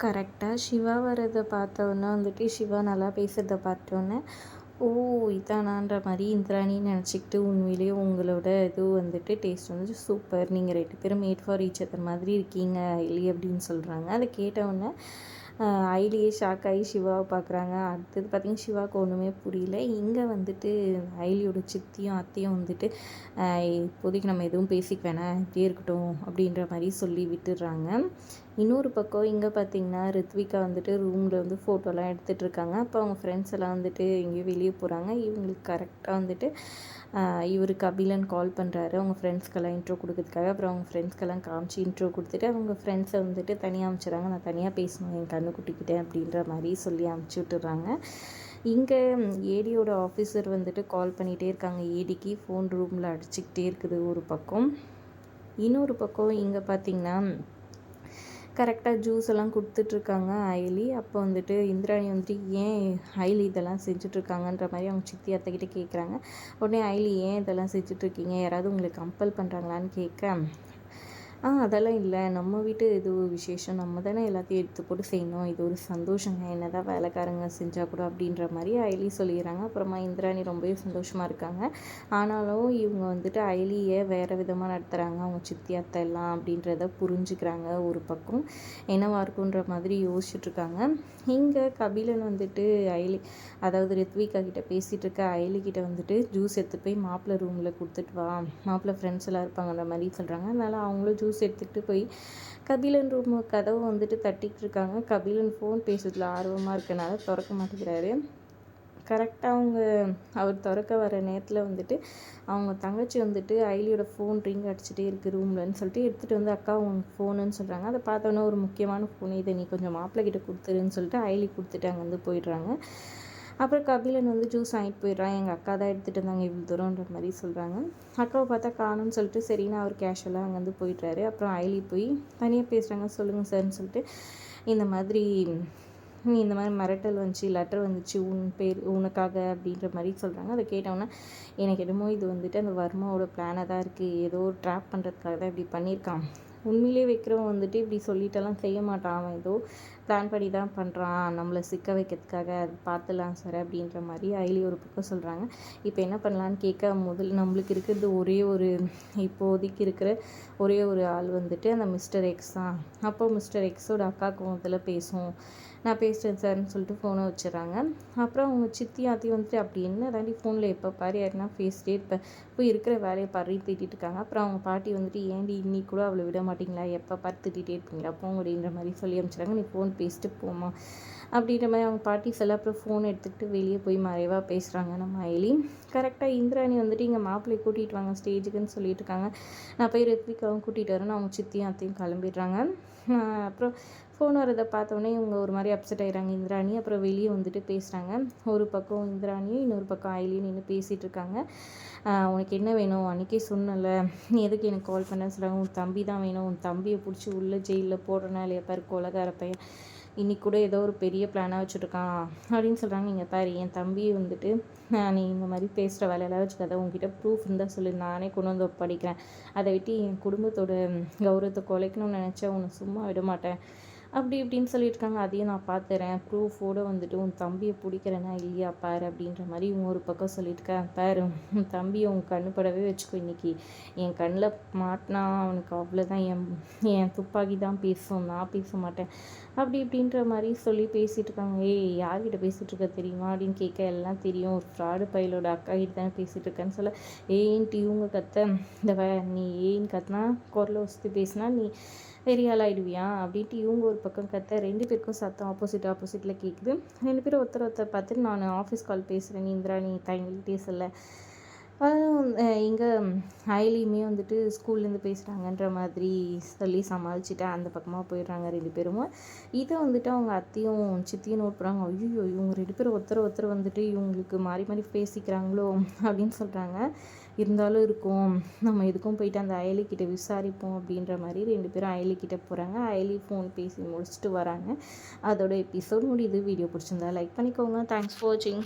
கரெக்டாக சிவா வர்றதை பார்த்தோன்னே வந்துட்டு சிவா நல்லா பேசுகிறத பார்த்தோன்னே ஓ இதானான்ற மாதிரி இந்திராணி நினச்சிக்கிட்டு உண்மையிலேயே உங்களோட இது வந்துட்டு டேஸ்ட் வந்து சூப்பர் நீங்கள் ரெண்டு பேரும் மேட் ஃபார் ஈச் அதர் மாதிரி இருக்கீங்க இல்லை அப்படின்னு சொல்கிறாங்க அதை கேட்டவுடனே ஐலியே ஷாக் ஆகி சிவாவை பார்க்குறாங்க. அடுத்தது பார்த்திங்கன்னா சிவாவுக்கு ஒன்றுமே புரியல. இங்கே வந்துட்டு ஐலியோட சித்தியும் அத்தையும் வந்துட்டு இப்போதைக்கு நம்ம எதுவும் பேசிக்க வேணாம். இப்படியே இருக்கட்டும் அப்படின்ற மாதிரி சொல்லி விட்டுடுறாங்க. இன்னொரு பக்கம் இங்கே பார்த்திங்கன்னா ரித்விகா வந்துட்டு ரூமில் வந்து ஃபோட்டோலாம் எடுத்துகிட்டு இருக்காங்க அப்போ அவங்க ஃப்ரெண்ட்ஸ் எல்லாம் வந்துட்டு எங்கேயோ வெளியே போகிறாங்க இவங்களுக்கு கரெக்டாக வந்துட்டு இவர் கபிலன் கால் பண்ணுறாரு அவங்க ஃப்ரெண்ட்ஸ்க்கெல்லாம் இன்ட்ரோ கொடுக்கறதுக்காக. அப்புறம் அவங்க ஃப்ரெண்ட்ஸ்க்கெல்லாம் காமிச்சு இன்ட்ரோ கொடுத்துட்டு அவங்க ஃப்ரெண்ட்ஸை வந்துட்டு தனியாக அமைச்சிடுறாங்க. நான் தனியாக பேசணும். என் கண்ணு குட்டிக்கிட்டேன் அப்படின்ற மாதிரி சொல்லி அனுப்பிச்சி விட்டுறாங்க இங்கே ஏடியோட ஆஃபீஸர் வந்துட்டு கால் பண்ணிகிட்டே இருக்காங்க. ஏடிக்கு ஃபோன் ரூமில் அடிச்சுக்கிட்டே இருக்குது ஒரு பக்கம். இன்னொரு பக்கம் இங்கே பார்த்திங்கன்னா கரெக்டாக ஜூஸ் எல்லாம் கொடுத்துட்ருக்காங்க ஐலி அப்போ வந்துட்டு இந்திராணி வந்துட்டு ஏன் ஐலி இதெல்லாம் செஞ்சுட்ருக்காங்கன்ற மாதிரி அவங்க சித்தி அத்தைக்கிட்ட கேட்குறாங்க உடனே ஐலி ஏன் இதெல்லாம் செஞ்சுட்ருக்கீங்க? யாராவது உங்களுக்கு கம்பல் பண்ணுறாங்களான்னு கேட்க ஆ அதெல்லாம் இல்லை. நம்ம வீட்டு இது விசேஷம். நம்ம தானே எல்லாத்தையும் எடுத்து போட்டு செய்யணும். இது ஒரு சந்தோஷங்க. என்ன தான் வேலைக்காரங்க செஞ்சால் கூட அப்படின்ற மாதிரி அயலி சொல்லிடுறாங்க. அப்புறமா இந்திராணி ரொம்பவே சந்தோஷமாக இருக்காங்க. ஆனாலும் இவங்க வந்துட்டு அயலியை வேறு விதமாக நடத்துகிறாங்க அவங்க சித்தி அத்தை எல்லாம் அப்படின்றத புரிஞ்சுக்கிறாங்க ஒரு பக்கம். என்னவா இருக்குன்ற மாதிரி யோசிச்சுட்ருக்காங்க. இங்கே கபிலன் வந்துட்டு அயலி அதாவது ரித்விகா கிட்ட பேசிகிட்டு இருக்க அயலி கிட்ட வந்துட்டு ஜூஸ் எடுத்து போய் மாப்பிள்ளை ரூமில் கொடுத்துட்டு வா. மாப்பிள்ளை ஃப்ரெண்ட்ஸ் எல்லாம் இருப்பாங்கன்ற மாதிரி சொல்கிறாங்க அதனால் அவங்களும் ஜூஸ் ஜூஸ் எடுத்துகிட்டு போய் கபிலன் ரூம் கதவை வந்துட்டு தட்டிகிட்டு இருக்காங்க. கபிலன் ஃபோன் பேசுறதுல ஆர்வமாக இருக்கனால திறக்க மாட்டேங்கிறாரு. கரெக்டாக அவங்க அவர் திறக்க வர நேரத்தில் வந்துட்டு அவங்க தங்கச்சி வந்துட்டு ஐலியோட ஃபோன் ரிங் அடிச்சுட்டே இருக்குது ரூம்லன்னு சொல்லிட்டு எடுத்துகிட்டு வந்து அக்கா அவங்க ஃபோனுன்னு சொல்கிறாங்க அதை பார்த்தோன்னே ஒரு முக்கியமான ஃபோன் இதை நீ கொஞ்சம் மாப்பிள்ளை கிட்ட கொடுத்துருன்னு சொல்லிட்டு ஐலி கொடுத்துட்டு அங்கேருந்து போயிடுறாங்க. அப்புறம் கபிலன் வந்து ஜூஸ் வாங்கிட்டு போயிடுறான். எங்கள் அக்கா தான் எடுத்துகிட்டு இருந்தாங்க இவ்வளோ தூரம்ன்ற மாதிரி சொல்கிறாங்க அக்காவை பார்த்தா காணும்னு சொல்லிட்டு சரின்னு அவர் கேஷுவலாக அங்கேருந்து போயிட்டாரு அப்புறம் அயலி போய் தனியாக பேசுகிறாங்க சொல்லுங்கள் சார்னு சொல்லிட்டு இந்த மாதிரி நீ இந்த மாதிரி மிரட்டல் வந்துச்சு லெட்டர் வந்துச்சு உன் பேர் உனக்காக அப்படின்ற மாதிரி சொல்கிறாங்க அதை கேட்டோன்னா எனக்கு என்னமோ இது வந்துட்டு அந்த வர்மாவோட பிளானாக தான் இருக்குது ஏதோ ட்ராப் பண்ணுறதுக்காக தான் இப்படி பண்ணியிருக்கான். உண்மையிலே வைக்கிறவன் வந்துட்டு இப்படி சொல்லிட்டெல்லாம் செய்ய மாட்டான். அவன் ஏதோ பிளான் பண்ணி தான் பண்ணுறான் நம்மளை சிக்க வைக்கிறதுக்காக அது பார்த்துலாம் சார் அப்படின்ற மாதிரி ஐலி ஒரு பக்கம் சொல்கிறாங்க இப்போ என்ன பண்ணலான்னு கேட்க முதல் நம்மளுக்கு இருக்கிறது ஒரே ஒரு இப்போதைக்கு இருக்கிற ஒரே ஒரு ஆள் வந்துட்டு அந்த மிஸ்டர் எக்ஸ் தான். அப்போ மிஸ்டர் எக்ஸோட அக்காவுக்கு முதல்ல பேசும் நான் பேசுகிறேன் சார்னு சொல்லிட்டு ஃபோனை வச்சுறாங்க அப்புறம் அவங்க சித்தி ஆத்தி வந்துட்டு அப்படி என்ன தாண்டி ஃபோனில் எப்போ பாரு யாருன்னா பேசிட்டே இருப்பேன் போய் இருக்கிற வேலையை பாரு திட்டிட்டு இருக்காங்க. அப்புறம் அவங்க பாட்டி வந்துட்டு ஏன்டி இன்னைக்கு கூட அவளை விட மாட்டிங்களா? எப்போ பார்த்து திட்டிகிட்டே இருப்பீங்களா? போங்க அப்படின்ற மாதிரி சொல்லி அனுப்பிச்சிடுறாங்க. நீ ஃபோன் பேசிட்டு போமா அப்படின்ற மாதிரி அவங்க பாட்டி சொல்ல அப்புறம் ஃபோன் எடுத்துகிட்டு வெளியே போய் மறைவாக பேசுகிறாங்க நம்ம அயலி கரெக்டாக இந்திராணி வந்துட்டு இங்கே மாப்பிள்ளையை கூட்டிகிட்டு வாங்க ஸ்டேஜுக்குன்னு சொல்லிட்டு இருக்காங்க. நான் போய் ரித்விகாவும் கூட்டிகிட்டு வரேன்னு அவங்க சித்தியும் அத்தையும் கிளம்பிடுறாங்க. அப்புறம் ஃபோன் வரதை பார்த்தோன்னே இவங்க ஒரு மாதிரி அப்செட் ஆகிறாங்க இந்திராணி அப்புறம் வெளியே வந்துட்டு பேசுகிறாங்க ஒரு பக்கம் இந்திராணியும் இன்னொரு பக்கம் ஆயிலையும் நின்று பேசிகிட்டு இருக்காங்க. உனக்கு என்ன வேணும்? அன்றைக்கே சொன்னல நீ எதுக்கு எனக்கு கால் பண்ண சொல்கிறாங்க உன் தம்பி தான் வேணும். உன் தம்பியை பிடிச்சி உள்ளே ஜெயிலில் போடுறனா இல்லையா பாரு கொலகார பையன். இன்றைக்கி கூட ஏதோ ஒரு பெரிய பிளானாக வச்சுருக்கான் அப்படின்னு சொல்கிறாங்க இங்கே பாரு என் தம்பி வந்துட்டு நீ இந்த மாதிரி பேசுகிற வேலையெல்லாம் வச்சுக்காத. உங்ககிட்ட ப்ரூஃப் இருந்தால் சொல்லி. நானே கொண்டு வந்து படிக்கிறேன் அதை விட்டு என் குடும்பத்தோட கௌரவத்தை குலைக்கணும்னு நினச்சா உன்னை சும்மா விட மாட்டேன். அப்படி இப்படின்னு சொல்லியிருக்காங்க. அதையும் நான் பார்த்துறேன் ப்ரூஃபோடு வந்துட்டு உன் தம்பியை பிடிக்கிறேன்னா இல்லையா பாரு அப்படின்ற மாதிரி இவங்க ஒரு பக்கம் சொல்லியிருக்கேன் பாரு உன் தம்பியை உன் கண்ணு படவே வச்சுக்கோ இன்றைக்கி என் கண்ணில் மாட்டினா அவனுக்கு அவ்வளோதான் என் என் துப்பாக்கி தான் பேசும். நான் பேச மாட்டேன். அப்படி இப்படின்ற மாதிரி சொல்லி பேசிகிட்டு இருக்காங்க ஏய் யார்கிட்ட பேசிகிட்டு இருக்க தெரியுமா அப்படின்னு கேட்க எல்லாம் தெரியும். ஒரு ஃப்ராடு பையலோட அக்கா கிட்ட தானே பேசிகிட்டு இருக்கேன்னு சொல்ல ஏன்ட்டு இவங்க கத்த? இந்த நீ ஏன்னு கத்தினா? குரலை வசதி பேசினா நீ பெரிய ஆள் ஆகிடுவியா அப்படின்ட்டு இவங்க ஒரு பக்கம் கத்த ரெண்டு பேருக்கும் சத்தம் ஆப்போசிட் ஆப்போசிட்டில் கேட்குது ரெண்டு பேரும் ஒருத்தர் ஒருத்தர் பார்த்துட்டு நான் ஆஃபீஸ் கால் பேசுகிறேன் இந்திரா நீ தயங்கிட்டே சொல்ல அதுவும் இங்கே ஐலியுமே வந்துட்டு ஸ்கூல்லேருந்து பேசுகிறாங்கன்ற மாதிரி சொல்லி சமாளிச்சுட்டு அந்த பக்கமாக போயிடுறாங்க ரெண்டு பேரும். இதை வந்துட்டு அவங்க அத்தையும் சித்தியும் நோட் பண்ணுறாங்க ஐயோ இவங்க ரெண்டு பேரும் ஒருத்தர் ஒருத்தர் வந்துட்டு இவங்களுக்கு மாறி மாறி பேசிக்கிறாங்களோ அப்படின்னு சொல்கிறாங்க இருந்தாலும் இருக்கும். நம்ம எதுக்கும் போயிட்டு அந்த அயலிக்கிட்ட விசாரிப்போம் அப்படின்ற மாதிரி ரெண்டு பேரும் அயலிக்கிட்ட போகிறாங்க அயலி ஃபோன் பேசி முடிச்சுட்டு வராங்க. அதோட எபிசோட் முடியுது. வீடியோ பிடிச்சிருந்தா லைக் பண்ணிக்கோங்க. தேங்க்ஸ் ஃபார் வாட்சிங்